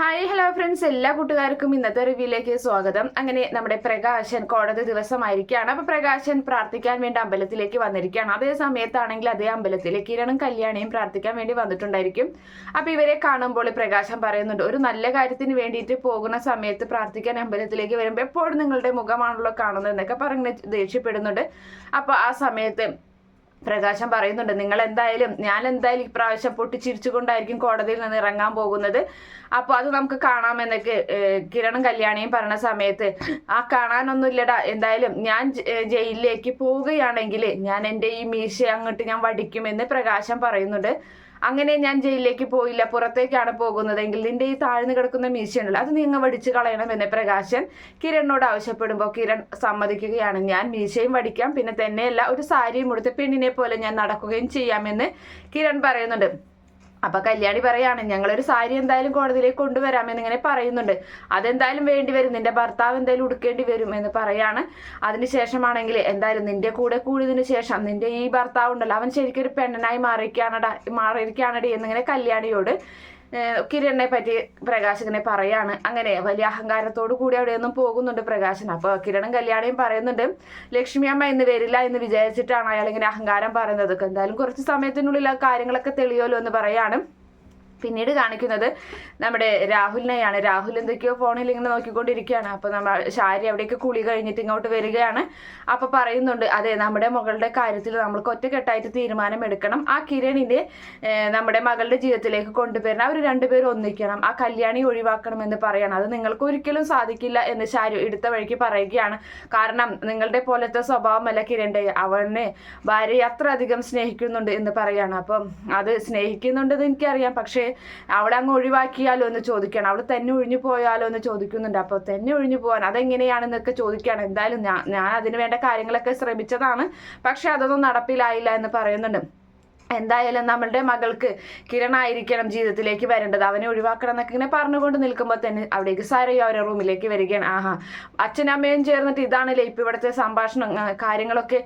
Hi hello friends എല്ലാ കൂട്ടുകാർക്കും ഇന്നത്തെ റിവ്യൂയിലേക്ക് സ്വാഗതം. അങ്ങനെ നമ്മുടെ പ്രകാശൻ കോടതി ദിവസമായിരിക്കുകയാണ്. അപ്പൊ പ്രകാശൻ പ്രാർത്ഥിക്കാൻ വേണ്ടി അമ്പലത്തിലേക്ക് വന്നിരിക്കുകയാണ്. അതേ സമയത്താണെങ്കിൽ അതേ അമ്പലത്തിൽ കിരണും കല്യാണിയും പ്രാർത്ഥിക്കാൻ വേണ്ടി വന്നിട്ടുണ്ടായിരിക്കും. അപ്പൊ ഇവരെ കാണുമ്പോൾ പ്രകാശൻ പറയുന്നുണ്ട് ഒരു നല്ല കാര്യത്തിന് വേണ്ടിയിട്ട് പോകുന്ന സമയത്ത് പ്രാർത്ഥിക്കാൻ അമ്പലത്തിലേക്ക് വരുമ്പോൾ എപ്പോഴും നിങ്ങളുടെ മുഖമാണല്ലോ കാണുന്നത് എന്നൊക്കെ പറഞ്ഞ് ദേഷ്യപ്പെടുന്നുണ്ട്. അപ്പൊ ആ സമയത്ത് പ്രകാശം പറയുന്നുണ്ട് നിങ്ങൾ എന്തായാലും ഞാൻ എന്തായാലും ഇപ്രാവശ്യം പൊട്ടിച്ചിരിച്ചുകൊണ്ടായിരിക്കും കോടതിയിൽ നിന്ന് ഇറങ്ങാൻ പോകുന്നത്. അപ്പോൾ അത് നമുക്ക് കാണാമെന്നൊക്കെ കിരണും കല്യാണിയും പറഞ്ഞ സമയത്ത് ആ കാണാനൊന്നുമില്ലടാ എന്തായാലും ഞാൻ ജയിലിലേക്ക് പോവുകയാണെങ്കിൽ ഞാൻ എന്റെ ഈ മീശ അങ്ങോട്ട് ഞാൻ വടിക്കുമെന്ന് പ്രകാശം പറയുന്നുണ്ട്. അങ്ങനെ ഞാൻ ജയിലിലേക്ക് പോയില്ല. പുറത്തേക്കാണ് പോകുന്നതെങ്കിൽ നിന്റെ ഈ താഴ്ന്നു കിടക്കുന്ന മീശയുണ്ടല്ലോ അത് നിങ്ങൾ വടിച്ചു കളയണമെന്ന് പ്രകാശൻ കിരണിനോട് ആവശ്യപ്പെടുമ്പോൾ കിരൺ സമ്മതിക്കുകയാണ്. ഞാൻ മീശയും വടിക്കാം. പിന്നെ തന്നെയല്ല ഒരു സാരിയും ഉടുത്ത് പെണ്ണിനെ പോലെ ഞാൻ നടക്കുകയും ചെയ്യാമെന്ന് കിരൺ പറയുന്നുണ്ട്. അപ്പൊ കല്യാണി പറയാണ് ഞങ്ങളൊരു സാരി എന്തായാലും കോടതിയിലേക്ക് കൊണ്ടുവരാമെന്ന് ഇങ്ങനെ പറയുന്നുണ്ട്. അതെന്തായാലും വേണ്ടി വരും. നിന്റെ ഭർത്താവ് എന്തായാലും ഉടുക്കേണ്ടി വരും എന്ന് പറയാണ്. അതിനുശേഷമാണെങ്കിൽ എന്തായാലും നിന്റെ കൂടെ കൂടിയതിനു ശേഷം നിന്റെ ഈ ഭർത്താവ് ഉണ്ടല്ലോ അവൻ ശരിക്കും ഒരു പെണ്ണനായി മാറിയിരിക്കാണടാ മാറിയിരിക്കാണടി എന്നിങ്ങനെ കല്യാണിയോട് കിരണിനെ പറ്റി പ്രകാശ് ഇങ്ങനെ പറയാണ്. അങ്ങനെ വലിയ അഹങ്കാരത്തോടു കൂടി അവിടെയൊന്നും പോകുന്നുണ്ട് പ്രകാശൻ. അപ്പോൾ കിരണും കല്യാണിയും പറയുന്നുണ്ട് ലക്ഷ്മി അമ്മ ഇന്ന് വരില്ല എന്ന് വിചാരിച്ചിട്ടാണ് അയാൾ ഇങ്ങനെ അഹങ്കാരം പറയുന്നത്. എന്തായാലും കുറച്ച് സമയത്തിനുള്ളിൽ ആ കാര്യങ്ങളൊക്കെ തെളിയുമല്ലോ എന്ന് പറയാണ്. പിന്നീട് കാണിക്കുന്നത് നമ്മുടെ രാഹുലിനെയാണ്. രാഹുൽ എന്തൊക്കെയോ ഫോണിൽ ഇങ്ങനെ നോക്കിക്കൊണ്ടിരിക്കുകയാണ്. അപ്പോൾ നമ്മൾ ശാരി അവിടെയൊക്കെ കുളി കഴിഞ്ഞിട്ട് ഇങ്ങോട്ട് വരികയാണ്. അപ്പോൾ പറയുന്നുണ്ട് അതെ നമ്മുടെ മകളുടെ കാര്യത്തിൽ നമ്മൾക്ക് ഒറ്റക്കെട്ടായിട്ട് തീരുമാനം എടുക്കണം ആ കിരണിനെ നമ്മുടെ മകളുടെ ജീവിതത്തിലേക്ക് കൊണ്ടുവരണം. അവർ രണ്ടുപേരും ഒന്നിക്കണം. ആ കല്യാണി ഒഴിവാക്കണം എന്ന് പറയണം. അത് നിങ്ങൾക്ക് ഒരിക്കലും സാധിക്കില്ല എന്ന് ശാരി എടുത്ത വഴിക്ക് പറയുകയാണ്. കാരണം നിങ്ങളുടെ പോലത്തെ സ്വഭാവമല്ല കിരണ്ടെ അവനെ ഭാര്യയെ അത്ര അധികം സ്നേഹിക്കുന്നുണ്ട് എന്ന് പറയാണ്. അപ്പം അത് സ്നേഹിക്കുന്നുണ്ടെന്ന് എനിക്കറിയാം. പക്ഷേ അവളെ അങ്ങ് ഒഴിവാക്കിയാലോ എന്ന് ചോദിക്കണം. അവൾ തന്നെ ഒഴിഞ്ഞു പോയാലോ എന്ന് ചോദിക്കുന്നുണ്ട്. അപ്പോൾ തന്നെ ഒഴിഞ്ഞു പോകാൻ അതെങ്ങനെയാണെന്നൊക്കെ ചോദിക്കുകയാണ്. എന്തായാലും ഞാൻ ഞാൻ അതിന് വേണ്ട കാര്യങ്ങളൊക്കെ ശ്രമിച്ചതാണ്. പക്ഷെ അതൊന്നും നടപ്പിലായില്ല എന്ന് പറയുന്നുണ്ട്. എന്തായാലും നമ്മളുടെ മകൾക്ക് കിരണായിരിക്കണം ജീവിതത്തിലേക്ക് വരേണ്ടത്. അവനെ ഒഴിവാക്കണം എന്നൊക്കെ ഇങ്ങനെ പറഞ്ഞുകൊണ്ട് നിൽക്കുമ്പോൾ തന്നെ അവിടേക്ക് സാരയോ അവരെ റൂമിലേക്ക് വരികയാണ്. ആഹാ. അച്ഛനമ്മയും ചേർന്നിട്ട് ഇതാണല്ലേ ഇപ്പം ഇവിടുത്തെ സംഭാഷണം കാര്യങ്ങളൊക്കെ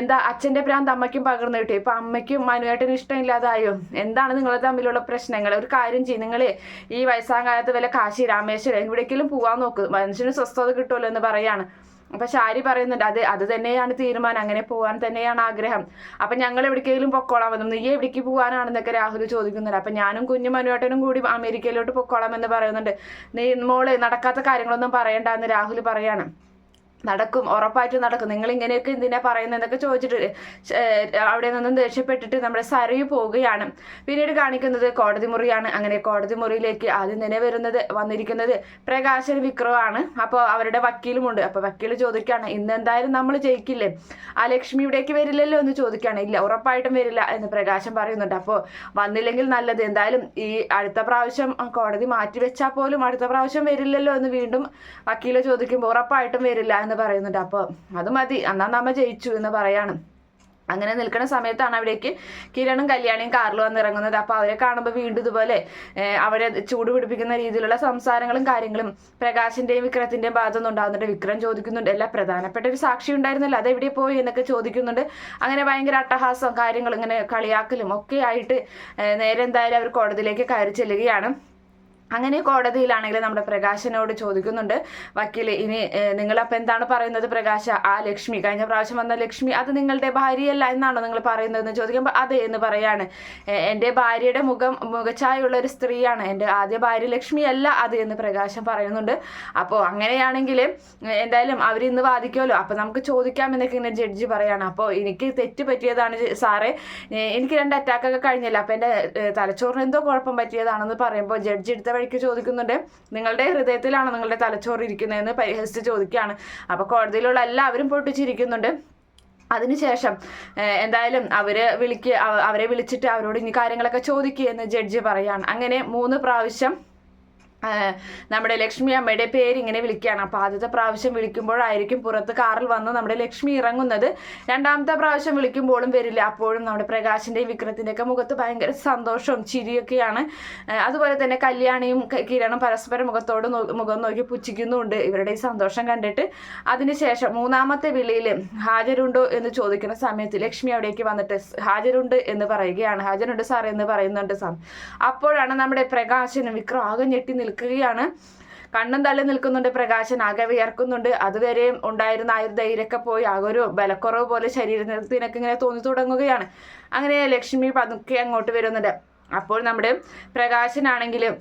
എന്താ അച്ഛന്റെ പ്രാന്ത് അമ്മയ്ക്കും പകർന്നു കിട്ടി ഇപ്പം അമ്മയ്ക്കും മനുവേട്ടനും ഇഷ്ടമില്ലാതായോ? എന്താണ് നിങ്ങൾ തമ്മിലുള്ള പ്രശ്നങ്ങൾ? ഒരു കാര്യം ചെയ്യും. നിങ്ങൾ ഈ വയസ്സാം കാലത്ത് വല്ല കാശി രാമേശ്വരം എവിടേക്കെങ്കിലും പോകാൻ നോക്ക്. മനുഷ്യന് സ്വസ്ഥത കിട്ടുമല്ലോ എന്ന് പറയാണ്. അപ്പൊ ഷാരി പറയുന്നുണ്ട് അത് അത് തന്നെയാണ് തീരുമാനം അങ്ങനെ പോകാൻ തന്നെയാണ് ആഗ്രഹം. അപ്പൊ ഞങ്ങൾ എവിടേക്കെങ്കിലും പൊക്കോളാം എന്നും നീ എവിടേക്ക് പോകാനാണെന്നൊക്കെ രാഹുൽ ചോദിക്കുന്നുണ്ട്. അപ്പൊ ഞാനും കുഞ്ഞു മനുവേട്ടനും കൂടി അമേരിക്കയിലോട്ട് പൊക്കോളാം എന്ന് പറയുന്നുണ്ട്. നീ മോൾ നടക്കാത്ത കാര്യങ്ങളൊന്നും പറയണ്ട എന്ന് രാഹുൽ പറയാണ്. നടക്കും ഉറപ്പായിട്ടും നടക്കും. നിങ്ങൾ ഇങ്ങനെയൊക്കെ എന്തിനാ പറയുന്നതെന്നൊക്കെ ചോദിച്ചിട്ട് അവിടെ നിന്നും ദേഷ്യപ്പെട്ടിട്ട് നമ്മുടെ സരയു പോവുകയാണ്. പിന്നീട് കാണിക്കുന്നത് കോടതി മുറിയാണ് അങ്ങനെ കോടതി മുറിയിലേക്ക് ആദ്യം തന്നെ വരുന്നത് വന്നിരിക്കുന്നത് പ്രകാശൻ വിക്രമാണ്. അപ്പോൾ അവരുടെ വക്കീലുമുണ്ട്. അപ്പോൾ വക്കീൽ ചോദിക്കുകയാണ് ഇന്ന് എന്തായാലും നമ്മൾ ജയിക്കില്ലേ? ആ ലക്ഷ്മി ഇവിടേക്ക് വരില്ലല്ലോ? എന്ന് ചോദിക്കുകയാണ്. ഇല്ല ഉറപ്പായിട്ടും വരില്ല എന്ന് പ്രകാശൻ പറയുന്നുണ്ട്. അപ്പോൾ വന്നില്ലെങ്കിൽ നല്ലത്. എന്തായാലും ഈ അടുത്ത പ്രാവശ്യം കോടതി മാറ്റിവെച്ചാൽ പോലും അടുത്ത പ്രാവശ്യം വരില്ലല്ലോ എന്ന് വീണ്ടും വക്കീൽ ചോദിക്കുമ്പോൾ ഉറപ്പായിട്ടും വരില്ല എന്ന് പറയുന്നുണ്ട്. അപ്പോൾ അത് മതി. എന്നാ നമ്മ ജയിച്ചു എന്ന് പറയാണ്. അങ്ങനെ നിൽക്കുന്ന സമയത്താണ് അവിടേക്ക് കിരണും കല്യാണിയും കാറിൽ വന്നിറങ്ങുന്നത്. അപ്പോൾ അവരെ കാണുമ്പോൾ വീണ്ടും ഇതുപോലെ അവരെ ചൂട് പിടിപ്പിക്കുന്ന രീതിയിലുള്ള സംസാരങ്ങളും കാര്യങ്ങളും പ്രകാശിന്റെയും വിക്രത്തിന്റെയും ഭാഗത്തുനിന്ന് ഉണ്ടാകുന്നുണ്ട്. വിക്രം ചോദിക്കുന്നുണ്ട് അല്ല പ്രധാനപ്പെട്ട ഒരു സാക്ഷി ഉണ്ടായിരുന്നല്ലോ. അതെവിടെ പോയി? എന്നൊക്കെ ചോദിക്കുന്നുണ്ട്. അങ്ങനെ ഭയങ്കര അട്ടഹാസം കാര്യങ്ങൾ ഇങ്ങനെ കളിയാക്കലും ഒക്കെ ആയിട്ട് നേരെ എന്തായാലും അവർ കോടതിയിലേക്ക് കയറി ചെല്ലുകയാണ്. അങ്ങനെ കോടതിയിലാണെങ്കിൽ നമ്മുടെ പ്രകാശനോട് ചോദിക്കുന്നുണ്ട്. വക്കീൽ ഇനി നിങ്ങൾ അപ്പം എന്താണ് പറയുന്നത് പ്രകാശ? ആ ലക്ഷ്മി കഴിഞ്ഞ പ്രാവശ്യം വന്ന ലക്ഷ്മി അത് നിങ്ങളുടെ ഭാര്യയല്ല എന്നാണോ നിങ്ങൾ പറയുന്നതെന്ന് ചോദിക്കുമ്പോൾ അതെ എന്ന് പറയാണ്. എന്റെ ഭാര്യയുടെ മുഖം മുഖച്ഛായുള്ള ഒരു സ്ത്രീയാണ്. എന്റെ ആദ്യ ഭാര്യ ലക്ഷ്മി അല്ല അത് എന്ന് പ്രകാശം പറയുന്നുണ്ട്. അപ്പോൾ അങ്ങനെയാണെങ്കിൽ എന്തായാലും അവർ ഇന്ന് വാദിക്കുമല്ലോ. അപ്പോൾ നമുക്ക് ചോദിക്കാം എന്നൊക്കെ ഇങ്ങനെ ജഡ്ജി പറയാണ്. അപ്പോൾ എനിക്ക് തെറ്റ് പറ്റിയതാണ് സാറേ എനിക്ക് രണ്ട് അറ്റാക്കൊക്കെ കഴിഞ്ഞല്ലോ. അപ്പോൾ എന്റെ തലച്ചോറിന് എന്തോ കുഴപ്പം പറ്റിയതാണെന്ന് പറയുമ്പോൾ ജഡ്ജി എടുത്ത വഴിക്ക് ചോദിക്കുന്നുണ്ട്. നിങ്ങളുടെ ഹൃദയത്തിലാണ് നിങ്ങളുടെ തലച്ചോറ് ഇരിക്കുന്നതെന്ന് പരിഹസിച്ച് ചോദിക്കുകയാണ്. അപ്പോൾ കോടതിയിലുള്ള എല്ലാവരും പൊട്ടിച്ചിരിക്കുന്നുണ്ട്. അതിനുശേഷം എന്തായാലും അവർ വിളിക്ക് അവരെ വിളിച്ചിട്ട് അവരോട് ഇനി കാര്യങ്ങളൊക്കെ ചോദിക്കുക എന്ന് ജഡ്ജി പറയാണ്. അങ്ങനെ മൂന്ന് പ്രാവശ്യം നമ്മുടെ ലക്ഷ്മി അമ്മയുടെ പേര് ഇങ്ങനെ വിളിക്കുകയാണ്. അപ്പോൾ ആദ്യത്തെ പ്രാവശ്യം വിളിക്കുമ്പോഴായിരിക്കും പുറത്ത് കാറിൽ വന്ന് നമ്മുടെ ലക്ഷ്മി ഇറങ്ങുന്നത്. രണ്ടാമത്തെ പ്രാവശ്യം വിളിക്കുമ്പോഴും വരില്ല. അപ്പോഴും നമ്മുടെ പ്രകാശിന്റെയും വിക്രത്തിന്റെയൊക്കെ മുഖത്ത് ഭയങ്കര സന്തോഷവും ചിരിയൊക്കെയാണ്. അതുപോലെ തന്നെ കല്യാണിയും കിരണും പരസ്പരം മുഖത്തോട് മുഖം നോക്കി പുച്ഛിക്കുന്നുമുണ്ട്. ഇവരുടെ ഈ സന്തോഷം കണ്ടിട്ട്. അതിനുശേഷം മൂന്നാമത്തെ വിളിയിൽ ഹാജരുണ്ടോ എന്ന് ചോദിക്കുന്ന സമയത്ത് ലക്ഷ്മി അവിടേക്ക് വന്നിട്ട് ഹാജരുണ്ട് എന്ന് പറയുകയാണ്. ഹാജരുണ്ട് സാർ എന്ന് പറയുന്നുണ്ട് സാർ. അപ്പോഴാണ് നമ്മുടെ പ്രകാശനും വിക്രം ആകെ ഞെട്ടി നിൽക്കുകയാണ്. കണ്ണും തള്ളി നിൽക്കുന്നുണ്ട് പ്രകാശൻ. ആകെ വിയർക്കുന്നുണ്ട്. അതുവരെയും ഉണ്ടായിരുന്ന ആ ഒരു ധൈര്യമൊക്കെ പോയി ആകെ ഒരു ബലക്കുറവ് പോലെ ശരീരത്തിനൊക്കെ ഇങ്ങനെ തോന്നി തുടങ്ങുകയാണ്. അങ്ങനെ ലക്ഷ്മി പതുക്കെ അങ്ങോട്ട് വരുന്നുണ്ട്. അപ്പോൾ നമ്മുടെ പ്രകാശനാണെങ്കിലും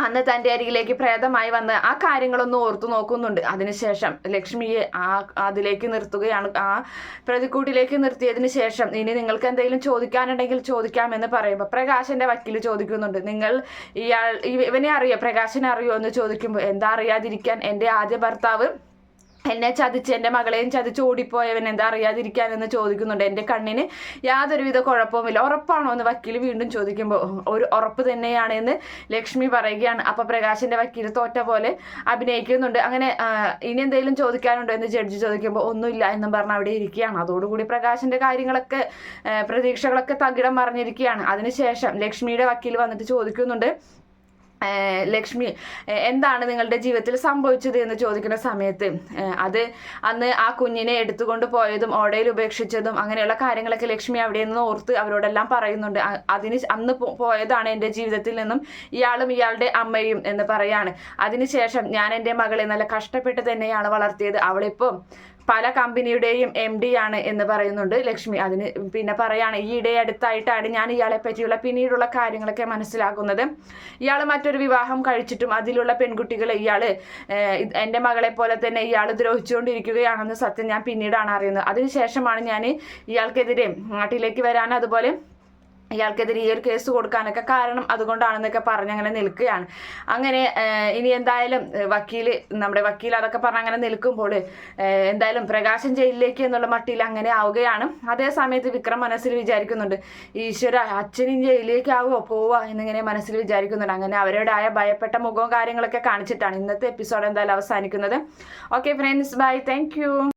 അന്ന് തന്റെ അരികിലേക്ക് പ്രേതമായി വന്ന് ആ കാര്യങ്ങളൊന്നും ഓർത്തു നോക്കുന്നുണ്ട്. അതിനുശേഷം ലക്ഷ്മിയെ ആ അതിലേക്ക് നിർത്തുകയാണ്. ആ പ്രതിക്കൂട്ടിലേക്ക് നിർത്തിയതിന് ശേഷം ഇനി നിങ്ങൾക്ക് എന്തെങ്കിലും ചോദിക്കാനുണ്ടെങ്കിൽ ചോദിക്കാമെന്ന് പറയുമ്പോൾ പ്രകാശന്റെ വക്കീൽ ചോദിക്കുന്നുണ്ട്. നിങ്ങൾ ഇയാൾ ഇവനെ അറിയോ? പ്രകാശനെ അറിയോ? എന്ന് ചോദിക്കുമ്പോൾ എന്താ അറിയാതിരിക്കാൻ എന്റെ ആദ്യ ഭർത്താവ് എന്നെ ചതിച്ച് എന്റെ മകളെയും ചതിച്ച് ഓടിപ്പോയവൻ എന്താ അറിയാതിരിക്കാൻ എന്ന് ചോദിക്കുന്നുണ്ട്. എന്റെ കണ്ണിന് യാതൊരുവിധ കുഴപ്പവുമില്ല. ഉറപ്പാണോ എന്ന് വക്കീൽ വീണ്ടും ചോദിക്കുമ്പോൾ ഒരു ഉറപ്പ് തന്നെയാണ് എന്ന് ലക്ഷ്മി പറയുകയാണ്. അപ്പോൾ പ്രകാശിന്റെ വക്കീൽ തോറ്റ പോലെ അഭിനയിക്കുന്നുണ്ട്. അങ്ങനെ ഇനി എന്തെങ്കിലും ചോദിക്കാനുണ്ടോ എന്ന് ജഡ്ജി ചോദിക്കുമ്പോൾ ഒന്നുമില്ല എന്നും പറഞ്ഞ് അവിടെ ഇരിക്കുകയാണ്. അതോടുകൂടി പ്രകാശിന്റെ കാര്യങ്ങളൊക്കെ പ്രതീക്ഷകളൊക്കെ തകിടം മറിഞ്ഞിരിക്കുകയാണ്. അതിനുശേഷം ലക്ഷ്മിയുടെ വക്കീൽ വന്നിട്ട് ചോദിക്കുന്നുണ്ട്. ലക്ഷ്മി എന്താണ് നിങ്ങളുടെ ജീവിതത്തിൽ സംഭവിച്ചത് എന്ന് ചോദിക്കുന്ന സമയത്ത് അത് അന്ന് ആ കുഞ്ഞിനെ എടുത്തുകൊണ്ട് പോയതും ഓടയിൽ ഉപേക്ഷിച്ചതും അങ്ങനെയുള്ള കാര്യങ്ങളൊക്കെ ലക്ഷ്മി അവിടെ നിന്ന് ഓർത്ത് അവരോടെല്ലാം പറയുന്നുണ്ട്. അതിന് അന്ന് പോയതാണ് എന്റെ ജീവിതത്തിൽ നിന്നും ഇയാളും ഇയാളുടെ അമ്മയും എന്ന് പറയാണ്. അതിനുശേഷം ഞാൻ എന്റെ മകളെ നല്ല കഷ്ടപ്പെട്ട് തന്നെയാണ് വളർത്തിയത്. അവളിപ്പോൾ പല കമ്പനിയുടെയും എം ഡി ആണ് എന്ന് പറയുന്നുണ്ട് ലക്ഷ്മി. അതിന് പിന്നെ പറയാണ് ഈ ഇടയെ അടുത്തായിട്ടാണ് ഞാൻ ഇയാളെ പറ്റിയുള്ള പിന്നീടുള്ള കാര്യങ്ങളൊക്കെ മനസ്സിലാക്കുന്നത് ഇയാൾ മറ്റൊരു വിവാഹം കഴിച്ചിട്ടും അതിലുള്ള പെൺകുട്ടികളെ ഇയാൾ എന്റെ മകളെ പോലെ തന്നെ ഇയാൾ ദ്രോഹിച്ചുകൊണ്ടിരിക്കുകയാണെന്ന് സത്യം ഞാൻ പിന്നീടാണ് അറിയുന്നത്. അതിനുശേഷമാണ് ഞാൻ ഇയാൾക്കെതിരെ നാട്ടിലേക്ക് വരാൻ അതുപോലെ ഇയാൾക്കെതിരെ ഈ ഒരു കേസ് കൊടുക്കാനൊക്കെ കാരണം അതുകൊണ്ടാണെന്നൊക്കെ പറഞ്ഞ് അങ്ങനെ നിൽക്കുകയാണ്. അങ്ങനെ ഇനി എന്തായാലും വക്കീൽ നമ്മുടെ വക്കീൽ അതൊക്കെ പറഞ്ഞ് അങ്ങനെ നിൽക്കുമ്പോൾ എന്തായാലും പ്രകാശം ജയിലിലേക്ക് എന്നുള്ള മട്ടിയിൽ അങ്ങനെ ആവുകയാണ്. അതേ സമയത്ത് വിക്രം മനസ്സിൽ വിചാരിക്കുന്നുണ്ട് ഈശ്വര അച്ഛനും ജയിലിലേക്ക് ആവുമോ പോവാ എന്നിങ്ങനെ മനസ്സിൽ വിചാരിക്കുന്നുണ്ട്. അങ്ങനെ അവരോടായ ഭയപ്പെട്ട മുഖവും കാര്യങ്ങളൊക്കെ കാണിച്ചിട്ടാണ് ഇന്നത്തെ എപ്പിസോഡ് എന്തായാലും അവസാനിക്കുന്നത്. Okay friends bye thank